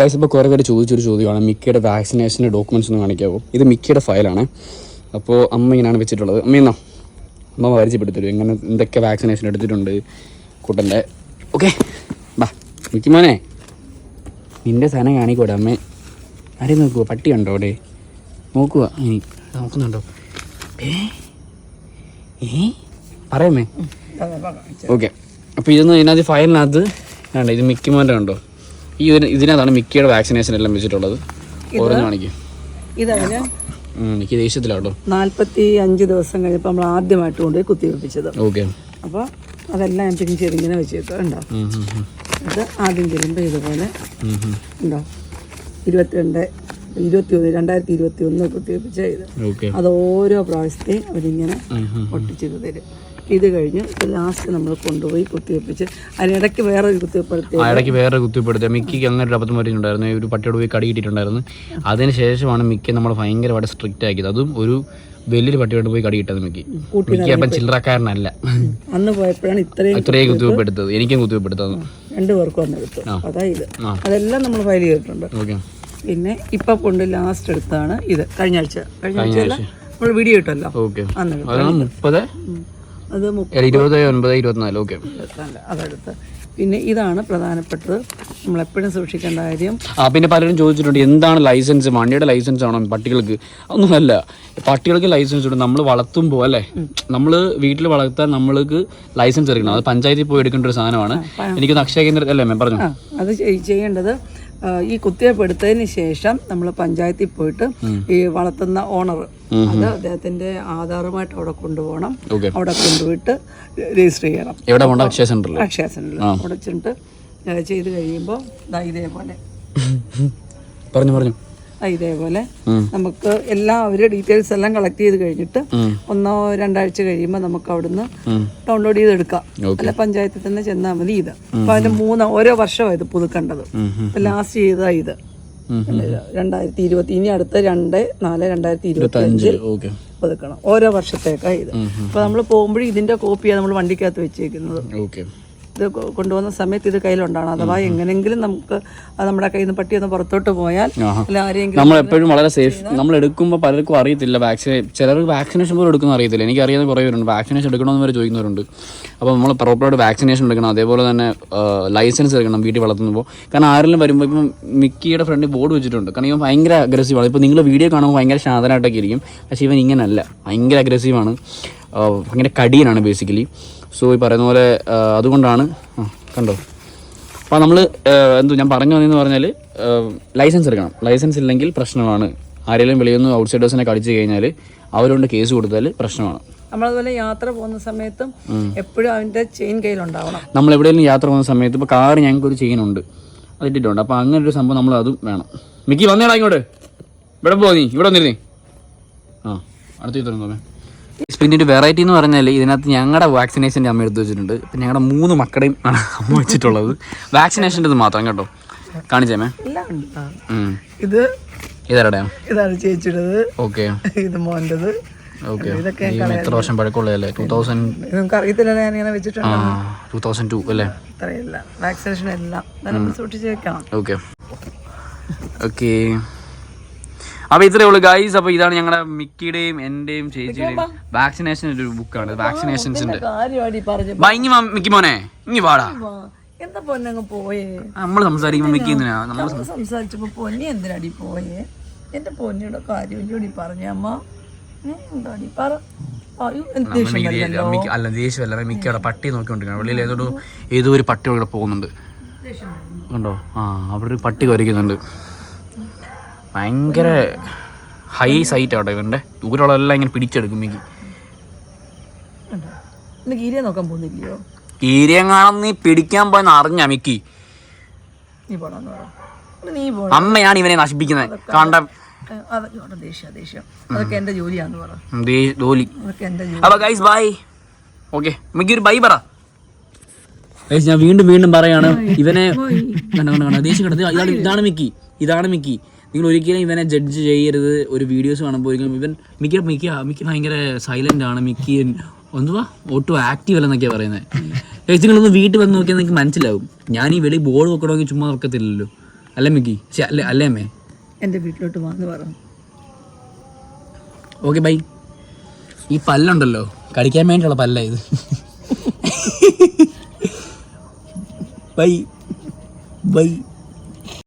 കൈസ് ഇപ്പോൾ കുറേ പേര് ചോദിച്ചൊരു ചോദ്യമാണ്. മിക്കയുടെ വാക്സിനേഷന്റെ ഡോക്യുമെന്റ്സ് ഒന്ന് കാണിക്കാവോ? ഇത് മിക്കയുടെ ഫയലാണ് അപ്പോൾ അമ്മ ഇങ്ങനെയാണ് വെച്ചിട്ടുള്ളത്. അമ്മ എന്നാ അമ്മ പരിചയപ്പെടുത്തരും എങ്ങനെ എന്തൊക്കെ വാക്സിനേഷൻ എടുത്തിട്ടുണ്ട് കുട്ടന്റെ. ഓക്കെ ബാ. മിക്കി മോനെ. നിന്റെ സാധനം കാണിക്കൂടെ അമ്മേ. ആരെ നോക്കുക പട്ടി ഉണ്ടോ അവിടെ? നോക്കുക ഇനി നോക്കുന്നുണ്ടോ? ഏ? ഏ? പറയാമേ ഓക്കെ അപ്പോൾ ഇതൊന്ന് ഇതിനകത്ത് ഫയലിനകത്ത് വേണ്ട ഇത് മിക്കി മോന്റെ ഉണ്ടോ ഈ ഒരു ഇതിനകത്താണ് മിക്കയുടെ വാക്സിനേഷൻ എല്ലാം വെച്ചിട്ടുള്ളത്. ഓരോന്ന് കാണിക്കും. ദേഷ്യത്തിലാട്ടോ. നാൽപ്പത്തി അഞ്ച് ദിവസം കഴിഞ്ഞപ്പോൾ നമ്മൾ ആദ്യമായിട്ട് കൊണ്ടുപോയി കുത്തിവെപ്പിച്ചത് ഓക്കെ. അപ്പോൾ അതെല്ലാം പിന്നെ ചെറുങ്ങനെ വെച്ചേക്കാം ഉണ്ടോ അത് ആദ്യം ചെല്ലുമ്പോൾ ഇതുപോലെ ഉണ്ടോ ഇരുപത്തിരണ്ട് ഇരുപത്തി ഒന്ന് രണ്ടായിരത്തി ഇരുപത്തി ഒന്ന് കുത്തിവെപ്പിച്ച ഇത്. അത് ഓരോ പ്രാവശ്യത്തെയും അവരിങ്ങനെ ഒട്ടിച്ചിത് തരും. ഇത് കഴിഞ്ഞ് ലാസ്റ്റ് നമ്മൾ കൊണ്ടുപോയി കുത്തിവെപ്പിച്ച് അതിനിടയ്ക്ക് വേറെ ഒരു കുത്തിവെപ്പ് ആ ഇടയ്ക്ക് വേറെ കുത്തിവെപ്പെടുത്തി മിക്കിക്ക് അങ്ങനെ ഒരു അബദ്ധം പറ്റിയിട്ടുണ്ടായിരുന്നു ഒരു പട്ടിയോട് പോയി കടിയിട്ടിട്ടുണ്ടായിരുന്നു അതിന് ശേഷമാണ് മിക്കി നമ്മൾ ഭയങ്കരമായിട്ട് സ്ട്രിക്റ്റ് ആക്കിയത്. അതും ഒരു വലിയൊരു പട്ടിയോട് പോയി കടിയിട്ടത് മിക്കി. മിക്കി അപ്പം ചില്ലറക്കാരനല്ല. അന്ന് പോയപ്പോഴാണ് ഇത്രയും ഇത്രയും കുത്തിവെപ്പെടുത്തത്. എനിക്കും കുത്തിവെപ്പെടുത്തത്. രണ്ടു പേർക്കും അന്ന് എടുത്തു. അതാ ഇത്. അതെല്ലാം നമ്മൾ ഫയൽ ചെയ്തിട്ടുണ്ട്. പിന്നെ ഇപ്പൊ കൊണ്ട് ലാസ്റ്റ് എടുത്താണ് ഇത്. കഴിഞ്ഞ ആഴ്ച. കഴിഞ്ഞ ആഴ്ച. നമ്മൾ വീഡിയോ ഇട്ടല്ലോ. അന്ന്. മുപ്പത്. അത് ഇരുപത് ഒൻപത് ഇരുപത്തിനാല് ഓക്കെ. അതെടുത്ത്. പിന്നെ ഇതാണ് പ്രധാനപ്പെട്ടത്. നമ്മൾ എപ്പോഴും സൂക്ഷിക്കേണ്ട കാര്യം. ആ പിന്നെ പലരും ചോദിച്ചിട്ടുണ്ട് എന്താണ് ലൈസൻസ്? വണ്ടിയുടെ ലൈസൻസ് ആണോ പട്ടികൾക്ക്? ഒന്നുമല്ല പട്ടികൾക്ക് ലൈസൻസ് ഉണ്ട്. നമ്മൾ വളർത്തുമ്പോൾ അല്ലേ? നമ്മൾ വീട്ടിൽ വളർത്താൻ നമ്മൾക്ക് ലൈസൻസ് എടുക്കണം. അത് പഞ്ചായത്തിൽ പോയി എടുക്കേണ്ട ഒരു സാധനമാണ്. എനിക്ക് അക്ഷയ കേന്ദ്രത്തിൽ അല്ലേ പറഞ്ഞു. അത് ചെയ്- ചെയ്യേണ്ടത് ഈ കുത്തിവയ്പ്പ് എടുത്തതിന് ശേഷം നമ്മൾ പഞ്ചായത്തിൽ പോയിട്ട് ഈ വളർത്തുന്ന ഓണർ അത് അദ്ദേഹത്തിന്റെ ആധാറുമായിട്ട് അവിടെ കൊണ്ടുപോകണം. അവിടെ കൊണ്ടുപോയിട്ട് രജിസ്റ്റർ ചെയ്യണം. അക്ഷയ സെന്ററിൽ അക്ഷയ സെന്ററിൽ അവിടെ ചെന്നിട്ട് ചെയ്ത് കഴിയുമ്പോൾ ഇതേപോലെ. പറഞ്ഞു പറഞ്ഞു. ഇതേപോലെ നമുക്ക് നമുക്ക് അവർ ഡീറ്റെയിൽസ് എല്ലാം കളക്ട് ചെയ്ത് കഴിഞ്ഞിട്ട്. ഒന്നോ രണ്ടാഴ്ച കഴിയുമ്പോൾ നമുക്ക് അവിടുന്ന് ഡൗൺലോഡ് ചെയ്ത് എടുക്കാം. അല്ല പഞ്ചായത്തിൽ തന്നെ ചെന്നാൽ മതി ഇത്. അപ്പൊ അതിന്റെ മൂന്ന് ഓരോ വർഷമാണ് ഇത് പുതുക്കേണ്ടത്. ലാസ്റ്റ് ചെയ്താ ഇത്. രണ്ടായിരത്തി ഇരുപത്തി ഇനി അടുത്ത രണ്ട് നാല് രണ്ടായിരത്തി ഇരുപത്തി അഞ്ച് പുതുക്കണം. ഓരോ വർഷത്തേക്കാണ് ഇത്. അപ്പൊ നമ്മൾ പോകുമ്പോഴും ഇതിന്റെ കോപ്പിയാണ് നമ്മൾ വണ്ടിക്കകത്ത് വെച്ചേക്കുന്നത്. ഓക്കെ ഇത് കൊണ്ടുപോകുന്ന സമയത്ത് ഇത് കയ്യിലുണ്ടാണ്. അഥവാ എങ്ങനെങ്കിലും നമുക്ക് നമ്മുടെ കയ്യിൽ നിന്ന് പട്ടി ഒന്ന് പുറത്തോട്ട് പോയാൽ നമ്മൾ എപ്പോഴും വളരെ സേഫ് നമ്മൾ എടുക്കുമ്പോൾ പലർക്കും അറിയത്തില്ല വാക്സിൻ ചിലർ വാക്സിനേഷൻ പോലും എടുക്കുന്ന അറിയത്തില്ല. എനിക്ക് അറിയാതെ കുറേ പേരുണ്ട്. വാക്സിനേഷൻ എടുക്കണമെന്ന് വരെ ചോദിക്കുന്നവരുണ്ട്. അപ്പോൾ നമ്മൾ പ്രോപ്പറായിട്ട് വാക്സിനേഷൻ എടുക്കണം. അതേപോലെ തന്നെ ലൈസൻസ് എടുക്കണം വീട്ടിൽ വളർത്തുമ്പോൾ കാരണം ആരെങ്കിലും വരുമ്പോൾ ഇപ്പം മിക്കിയുടെ ഫ്രണ്ടിൽ ബോർഡ് വെച്ചിട്ടുണ്ട്. കാരണം ഇവൻ ഭയങ്കര അഗ്രസീവാണ് ഇപ്പോൾ നിങ്ങൾ വീഡിയോ കാണുമ്പോൾ ഭയങ്കര ശാന്തനായിട്ടൊക്കെ ഇരിക്കും. പക്ഷേ ഇവൻ ഇങ്ങനല്ല. ഭയങ്കര അഗ്രസീവാണ് ഭയങ്കര കടിയനാണ് ബേസിക്കലി സോ ഈ പറയുന്ന പോലെ അതുകൊണ്ടാണ് ആ, കണ്ടോ? അപ്പോൾ നമ്മൾ എന്തോ ഞാൻ പറഞ്ഞു വന്നതെന്ന് പറഞ്ഞാൽ ലൈസൻസ് എടുക്കണം. ലൈസൻസ് ഇല്ലെങ്കിൽ പ്രശ്നമാണ്. ആരെങ്കിലും വെളിയിൽ നിന്ന് ഔട്ട്സൈഡേഴ്സിനെ കടിച്ചു കഴിഞ്ഞാൽ അവരോട് കേസ് കൊടുത്താൽ പ്രശ്നമാണ്. നമ്മളതുപോലെ യാത്ര പോകുന്ന സമയത്തും എപ്പോഴും അവന്റെ ചെയിൻ കയ്യിലുണ്ടാവണം. നമ്മൾ എവിടെയെങ്കിലും യാത്ര പോകുന്ന സമയത്ത് ഇപ്പോൾ കാർ ഞങ്ങൾക്ക് ഒരു ചെയിനുണ്ട് അത് ഇട്ടിട്ടുണ്ട് അപ്പോൾ അങ്ങനെ ഒരു സംഭവം നമ്മൾ അതും വേണം. മിക്കി വന്നേടാ ഇങ്ങോട്ട്. ഇവിടെ പോ നീ. ഇവിടെ വന്നിരുന്നേ. ആ അടുത്ത് തുടങ്ങുമേ പിന്നെ ഒരു വെറൈറ്റി എന്ന് പറഞ്ഞാൽ ഇതിനകത്ത് ഞങ്ങളുടെ വാക്സിനേഷന്റെ അമ്മ എടുത്തു വെച്ചിട്ടുണ്ട്. പിന്നെ ഞങ്ങളുടെ മൂന്ന് മക്കളുടെയും ആണ് അമ്മ വെച്ചിട്ടുള്ളത്. വാക്സിനേഷന്റെ മാത്രം കേട്ടോ. കാണിച്ചേമേ. ഇത് ഇതാരുടെയാ? ഇതാണ് ചേച്ചിയുടേത്. ഓക്കെ. ഇത് മോന്റെത് ഓക്കെ. എത്ര വർഷം പഴക്കമുള്ളതല്ലേ? ടൂ തൗസൻഡ് നമുക്ക് ഞാൻ ഇങ്ങനെ വെച്ചിട്ടുണ്ട്? ടൂ തൗസൻഡ് ടു അല്ലേ? ഇത്രയല്ല വാക്സിനേഷൻ എല്ലാം. സൂക്ഷിച്ച് വെക്കണം. ഓക്കെ. ഓക്കെ. അപ്പോൾ ഇത്രേ ഉള്ളൂ ഗൈസ് അപ്പൊ ഇതാണ് ഞങ്ങളുടെ മിക്കിയുടെയും എന്റെയും ചേച്ചിയുടെയും വാക്സിനേഷൻ ഒരു ബുക്കാണ് വാക്സിനേഷൻസിന്റെ ഇങ്ങി മിക്കി മോനെ. ഇങ്ങി വാടാ. എന്താ പൊന്നങ്ങ് പോയേ? നമ്മൾ സംസാരിക്കുമ്പോ മിക്കി എന്തിനാ? നമ്മൾ സംസാരിച്ചപ്പോ പൊന്നി എന്തിനാടി പോയേ? എന്റെ പൊന്നിയുടെ കാര്യം ഇല്ലടി പറഞ്ഞ അമ്മ. ഏ, എന്താടി പറ. അല്ല ദേഷ്യമല്ല മിക്ക അവിടെ പട്ടി നോക്കിക്കൊണ്ടിരിക്കണം വെളിയിൽ ഏതോ ഏതോ ഒരു പട്ടി അവിടെ പോകുന്നുണ്ട്. കണ്ടോ? ആ അവിടെ ഒരു പട്ടി കുരയ്ക്കുന്നുണ്ട് ഭയങ്കര ഹൈ സൈറ്റ് ആട്ടോ ഇവന്റെ ദൂരമുള്ളതെല്ലാം ഇങ്ങനെ പിടിച്ചെടുക്കും മിക്കി നോക്കാൻ പോകുന്നില്ലയോ? കീരിയങ്ങാണം നീ പിടിക്കാൻ പോയെന്ന് അറിഞ്ഞ മിക്കി. അമ്മയാണ് ഇവനെ നശിപ്പിക്കുന്നത് കണ്ട ബൈ പറ. ഞാൻ വീണ്ടും വീണ്ടും പറയാണ് ഇവനെ കണ്ട കണ്ട കണ്ട ദേഷ്യം ഇതാണ് മിക്കി. ഇതാണ് മിക്കി. നിങ്ങൾ ഒരിക്കലും ഇവനെ ജഡ്ജ് ചെയ്യരുത്. ഒരു വീഡിയോസ് കാണുമ്പോൾ ഒരിക്കലും ഇവൻ മിക്ക മിക്ക മിക്ക ഭയങ്കര സൈലന്റ് ആണ്. മിക്ക എന്തുവാ? ഒട്ടും ആക്റ്റീവ് അല്ലെന്നൊക്കെയാണ് പറയുന്നത് ചേച്ചി നിങ്ങളൊന്ന് വീട്ടിൽ വന്ന് നോക്കിയാൽ നിങ്ങൾക്ക് മനസ്സിലാവും. ഞാൻ ഈ വെളി ബോർഡ് നോക്കണമെങ്കിൽ ചുമ്മാ നോക്കത്തില്ലല്ലോ അല്ലേ മിക്കി? അല്ലേ അല്ലേ അമ്മേ? എന്റെ വീട്ടിലോട്ട് വന്ന് പറഞ്ഞു. ഓക്കെ ബൈ ഈ പല്ലുണ്ടല്ലോ. കടിക്കാൻ വേണ്ടിയുള്ള പല്ല ഇത്. Bye bye